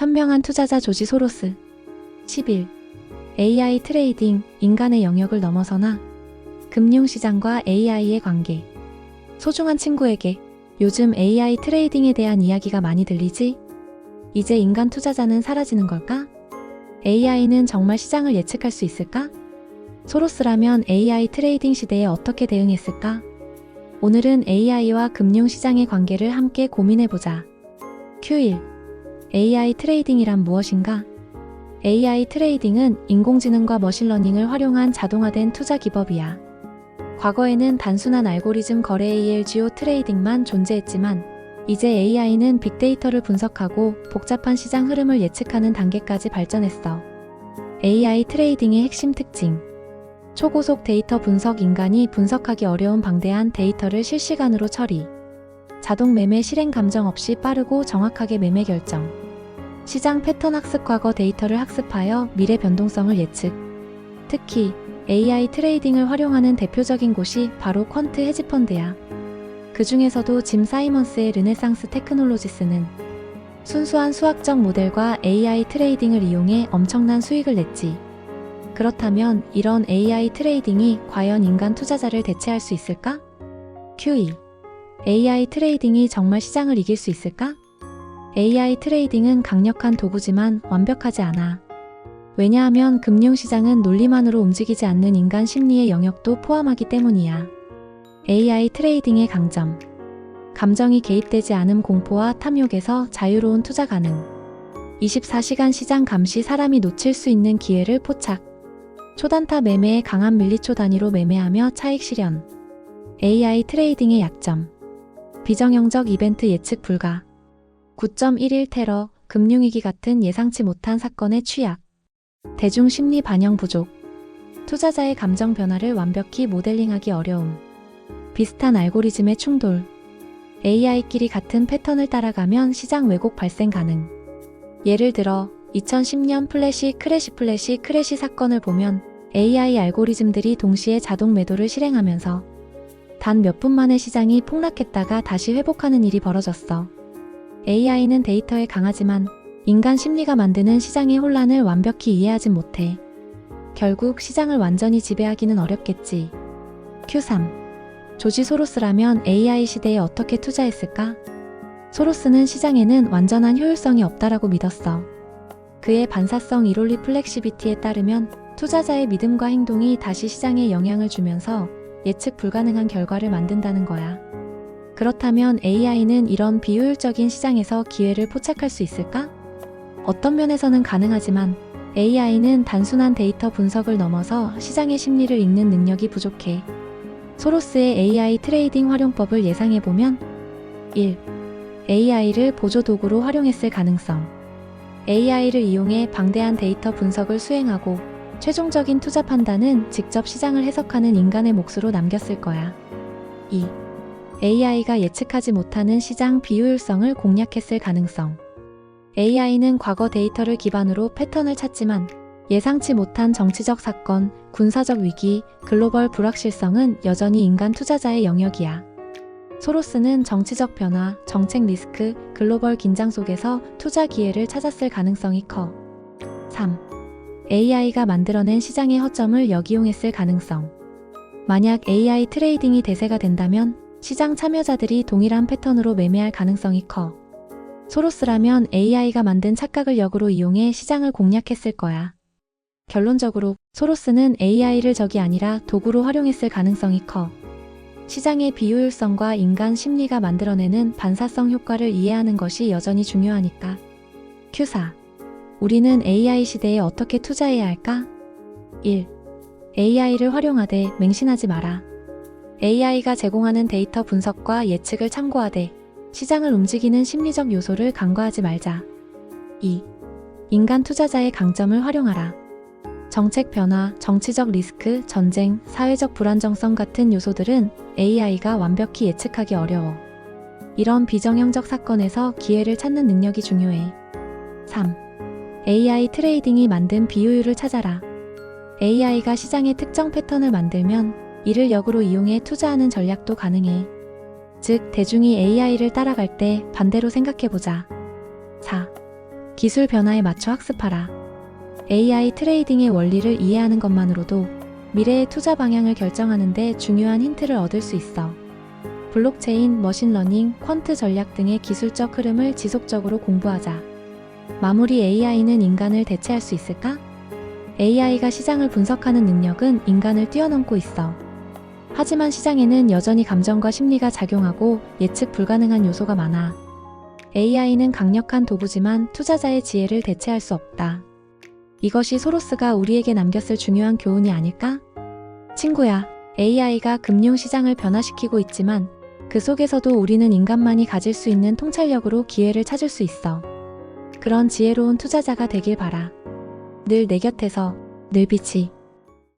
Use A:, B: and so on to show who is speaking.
A: 현명한 투자자 조지 소로스 10일 AI 트레이딩 인간의 영역을 넘어서나 금융시장과 AI의 관계 소중한 친구에게 요즘 AI 트레이딩에 대한 이야기가 많이 들리지? 이제 인간 투자자는 사라지는 걸까? AI는 정말 시장을 예측할 수 있을까? 소로스라면 AI 트레이딩 시대에 어떻게 대응했을까? 오늘은 AI와 금융시장의 관계를 함께 고민해보자. Q1 AI 트레이딩이란 무엇인가? AI 트레이딩은 인공지능과 머신러닝을 활용한 자동화된 투자 기법이야. 과거에는 단순한 알고리즘 거래 ALGO 트레이딩만 존재했지만 이제 AI는 빅데이터를 분석하고 복잡한 시장 흐름을 예측하는 단계까지 발전했어. AI 트레이딩의 핵심 특징. 초고속 데이터 분석 인간이 분석하기 어려운 방대한 데이터를 실시간으로 처리. 자동 매매 실행 감정 없이 빠르고 정확하게 매매 결정. 시장 패턴 학습 과거 데이터를 학습하여 미래 변동성을 예측. 특히 AI 트레이딩을 활용하는 대표적인 곳이 바로 퀀트 헤지펀드야. 그 중에서도 짐 사이먼스의 르네상스 테크놀로지스는 순수한 수학적 모델과 AI 트레이딩을 이용해 엄청난 수익을 냈지. 그렇다면 이런 AI 트레이딩이 과연 인간 투자자를 대체할 수 있을까? Q2. AI 트레이딩이 정말 시장을 이길 수 있을까? AI 트레이딩은 강력한 도구지만 완벽하지 않아. 왜냐하면 금융시장은 논리만으로 움직이지 않는 인간 심리의 영역도 포함하기 때문이야. AI 트레이딩의 강점. 감정이 개입되지 않은 공포와 탐욕에서 자유로운 투자 가능. 24시간 시장 감시 사람이 놓칠 수 있는 기회를 포착. 초단타 매매에 강한 밀리초 단위로 매매하며 차익 실현. AI 트레이딩의 약점. 비정형적 이벤트 예측 불가. 9.11 테러, 금융위기 같은 예상치 못한 사건의 취약. 대중 심리 반영 부족. 투자자의 감정 변화를 완벽히 모델링하기 어려움. 비슷한 알고리즘의 충돌. AI끼리 같은 패턴을 따라가면 시장 왜곡 발생 가능. 예를 들어 2010년 플래시 크래시 플래시 크래시 사건을 보면 AI 알고리즘들이 동시에 자동 매도를 실행하면서 단 몇 분 만에 시장이 폭락했다가 다시 회복하는 일이 벌어졌어. AI는 데이터에 강하지만 인간 심리가 만드는 시장의 혼란을 완벽히 이해하진 못해. 결국 시장을 완전히 지배하기는 어렵겠지. Q3. 조지 소로스라면 AI 시대에 어떻게 투자했을까? 소로스는 시장에는 완전한 효율성이 없다라고 믿었어. 그의 반사성 이롤리 플렉시비티에 따르면 투자자의 믿음과 행동이 다시 시장에 영향을 주면서 예측 불가능한 결과를 만든다는 거야. 그렇다면 AI는 이런 비효율적인 시장에서 기회를 포착할 수 있을까? 어떤 면에서는 가능하지만 AI는 단순한 데이터 분석을 넘어서 시장의 심리를 읽는 능력이 부족해. 소로스의 AI 트레이딩 활용법을 예상해보면 1. AI를 보조 도구로 활용했을 가능성. AI를 이용해 방대한 데이터 분석을 수행하고 최종적인 투자 판단은 직접 시장을 해석하는 인간의 몫으로 남겼을 거야. 2. AI가 예측하지 못하는 시장 비효율성을 공략했을 가능성. AI는 과거 데이터를 기반으로 패턴을 찾지만 예상치 못한 정치적 사건, 군사적 위기, 글로벌 불확실성은 여전히 인간 투자자의 영역이야. 소로스는 정치적 변화, 정책 리스크, 글로벌 긴장 속에서 투자 기회를 찾았을 가능성이 커. 3. AI가 만들어낸 시장의 허점을 역이용했을 가능성. 만약 AI 트레이딩이 대세가 된다면 시장 참여자들이 동일한 패턴으로 매매할 가능성이 커. 소로스라면 AI가 만든 착각을 역으로 이용해 시장을 공략했을 거야. 결론적으로 소로스는 AI를 적이 아니라 도구로 활용했을 가능성이 커. 시장의 비효율성과 인간 심리가 만들어내는 반사성 효과를 이해하는 것이 여전히 중요하니까. Q4. 우리는 AI 시대에 어떻게 투자해야 할까? 1. AI를 활용하되 맹신하지 마라. AI가 제공하는 데이터 분석과 예측을 참고하되 시장을 움직이는 심리적 요소를 간과하지 말자. 2. 인간 투자자의 강점을 활용하라. 정책 변화, 정치적 리스크, 전쟁, 사회적 불안정성 같은 요소들은 AI가 완벽히 예측하기 어려워. 이런 비정형적 사건에서 기회를 찾는 능력이 중요해. 3. AI 트레이딩이 만든 비효율을 찾아라. AI가 시장의 특정 패턴을 만들면 이를 역으로 이용해 투자하는 전략도 가능해. 즉, 대중이 AI를 따라갈 때 반대로 생각해보자. 4. 기술 변화에 맞춰 학습하라. AI 트레이딩의 원리를 이해하는 것만으로도 미래의 투자 방향을 결정하는데 중요한 힌트를 얻을 수 있어. 블록체인, 머신러닝, 퀀트 전략 등의 기술적 흐름을 지속적으로 공부하자. 마무리 AI는 인간을 대체할 수 있을까? AI가 시장을 분석하는 능력은 인간을 뛰어넘고 있어. 하지만 시장에는 여전히 감정과 심리가 작용하고 예측 불가능한 요소가 많아. AI는 강력한 도구지만 투자자의 지혜를 대체할 수 없다. 이것이 소로스가 우리에게 남겼을 중요한 교훈이 아닐까? 친구야, AI가 금융시장을 변화시키고 있지만 그 속에서도 우리는 인간만이 가질 수 있는 통찰력으로 기회를 찾을 수 있어. 그런 지혜로운 투자자가 되길 바라. 늘 내 곁에서, 늘 빛이